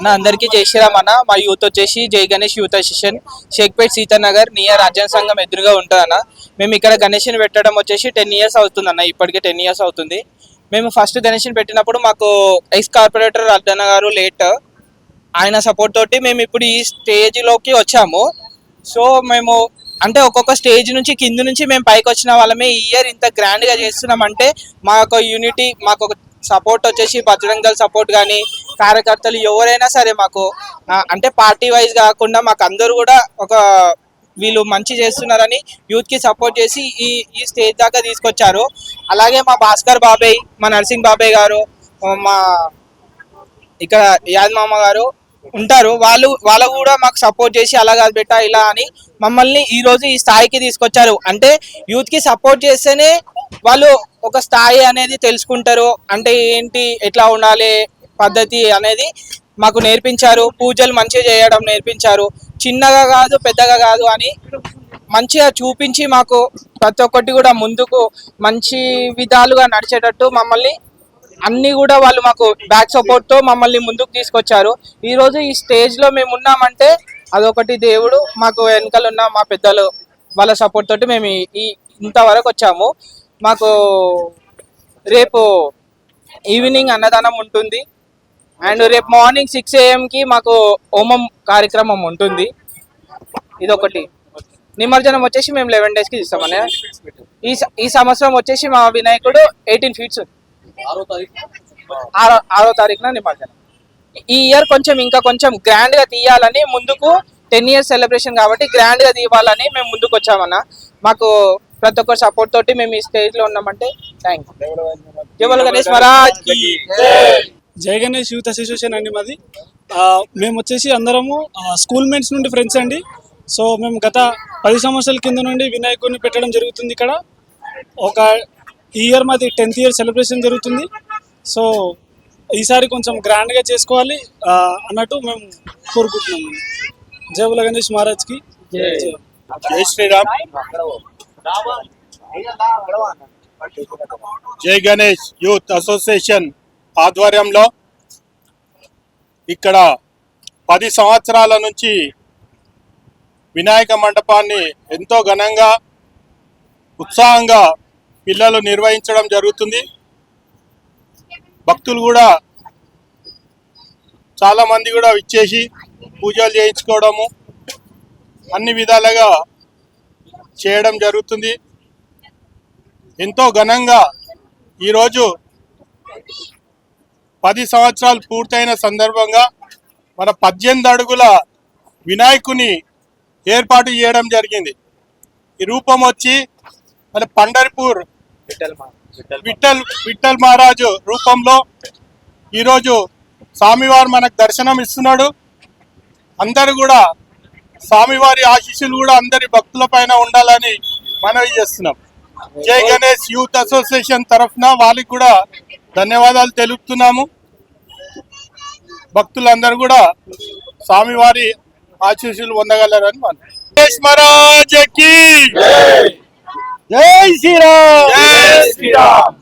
అన్న అందరికీ జై శ్రీరామ్ అన్న. మా యూత్ వచ్చేసి జై Ganesh youth association. Shaikpet Sitanagar near రాజ్యాంగ సంఘం ఎదురుగా ఉంటుంది అన్న మేము ఇక్కడ గణేష్ని పెట్టడం వచ్చేసి టెన్ ఇయర్స్ అవుతుంది అన్న ఇప్పటికే టెన్ ఇయర్స్ అవుతుంది. మేము ఫస్ట్ గణేష్ని పెట్టినప్పుడు మాకు ఎక్స్ కార్పొరేటర్ అర్ధన గారు లేట్. ఆయన సపోర్ట్ తోటి మేము ఇప్పుడు ఈ స్టేజ్లోకి వచ్చాము. సో మేము అంటే ఒక్కొక్క స్టేజ్ నుంచి కింద నుంచి మేము పైకి వచ్చిన వాళ్ళమే ఈ ఇయర్ ఇంత గ్రాండ్గా చేస్తున్నామంటే అంటే మాకు యూనిటీ మాకు ఒక సపోర్ట్ వచ్చేసి బజరంగ్ సపోర్ట్ కానీ కార్యకర్తలు ఎవరైనా సరే మాకు అంటే పార్టీ వైజ్ కాకుండా మాకు అందరూ కూడా ఒక వీళ్ళు మంచి చేస్తున్నారని యూత్కి సపోర్ట్ చేసి ఈ ఈ స్టేజ్ దాకా తీసుకొచ్చారు. అలాగే మా భాస్కర్ బాబాయ్ మా నర్సింగ్ బాబాయ్ గారు మా ఇక్కడ యాదమామ గారు ఉంటారు. వాళ్ళు వాళ్ళు కూడా మాకు సపోర్ట్ చేసి అలా కాదు బెట్ట ఇలా అని మమ్మల్ని ఈరోజు ఈ స్థాయికి తీసుకొచ్చారు. అంటే యూత్కి సపోర్ట్ చేస్తేనే వాళ్ళు ఒక స్థాయి అనేది తెలుసుకుంటారు. అంటే ఏంటి ఎట్లా ఉండాలి పద్ధతి అనేది మాకు నేర్పించారు. పూజలు మంచిగా చేయడం నేర్పించారు. చిన్నగా కాదు పెద్దగా కాదు అని మంచిగా చూపించి మాకు ప్రతి ఒక్కటి కూడా ముందుకు మంచి విధాలుగా నడిచేటట్టు మమ్మల్ని అన్ని కూడా వాళ్ళు మాకు బ్యాక్ సపోర్ట్తో మమ్మల్ని ముందుకు తీసుకొచ్చారు. ఈరోజు ఈ స్టేజ్లో మేము ఉన్నామంటే అదొకటి దేవుడు మాకు వెనకలు ఉన్న మా పెద్దలు వాళ్ళ సపోర్ట్ తోటి మేము ఈ ఇంతవరకు వచ్చాము. మాకు రేపు ఈవినింగ్ అన్నదానం ఉంటుంది. అండ్ రేపు మార్నింగ్ సిక్స్కి మాకు హోమం కార్యక్రమం ఉంటుంది. ఇదొకటి. నిమజ్జనం వచ్చేసి మేము లెవెన్ డేస్కి ఇస్తామని ఈ ఈ సంవత్సరం వచ్చేసి మా వినాయకుడు ఎయిటీన్ ఫీట్స్ ఆరో ఆరో తారీఖున నిమజ్జనం. ఈ ఇయర్ కొంచెం ఇంకా కొంచెం గ్రాండ్గా తీయాలని ముందుకు టెన్ ఇయర్స్ సెలబ్రేషన్ కాబట్టి గ్రాండ్గా తీయాలని మేము ముందుకు వచ్చామన్న మాకు ప్రతి ఒక్కరు సపోర్ట్ తోటి మేము ఈ స్టేజ్లో ఉన్నామంటే థ్యాంక్ యూ జై గణేష్ మహారాజ్కి. జై. గణేష్ యూత్ అసోసియేషన్ అండి మాది. ఆ, మేము వచ్చేసి అందరము స్కూల్ మేట్స్ నుండి ఫ్రెండ్స్ అండి. సో మేము గత పది సంవత్సరాల కింద నుండి వినాయకుడిని పెట్టడం జరుగుతుంది ఇక్కడ. ఒక ఇయర్ మాది టెన్త్ ఇయర్ సెలబ్రేషన్ జరుగుతుంది. సో ఈసారి కొంచెం గ్రాండ్గా చేసుకోవాలి అన్నట్టు మేము కోరుకుంటున్నాము జై బుల గణేష్ మహారాజ్కి జై. జై శ్రీరామ్. జై గణేష్ యూత్ అసోసియేషన్ ఆధ్వర్యంలో ఇక్కడ పది సంవత్సరాల నుంచి వినాయక మండపాన్ని ఎంతో ఘనంగా ఉత్సాహంగా పిల్లలు నిర్వహించడం జరుగుతుంది. భక్తులు కూడా చాలామంది కూడా ఇచ్చేసి పూజలు చేయించుకోవడము అన్ని విధాలుగా చేయడం జరుగుతుంది. ఎంతో ఘనంగా ఈరోజు పది సంవత్సరాలు పూర్తయిన సందర్భంగా మన పద్దెనిమిది అడుగుల వినాయకుని ఏర్పాటు చేయడం జరిగింది. ఈ రూపం వచ్చి మన పండర్పూర్ విఠల్ విఠల్ మహారాజు రూపంలో ఈరోజు స్వామివారు మనకు దర్శనం ఇస్తున్నాడు. అందరూ కూడా స్వామివారి ఆశీస్సులు కూడా అందరి భక్తుల పైన ఉండాలని మనవి చేస్తున్నాం. జై గణేష్ యూత్ అసోసియేషన్ తరఫున వాళ్ళకి కూడా ధన్యవాదాలు తెలుపుతున్నాము. భక్తులందరూ కూడా స్వామివారి ఆశీస్సులు పొందగలరని మనం. గణేష్ జై శ్రీరామ్! జై శ్రీరామ్!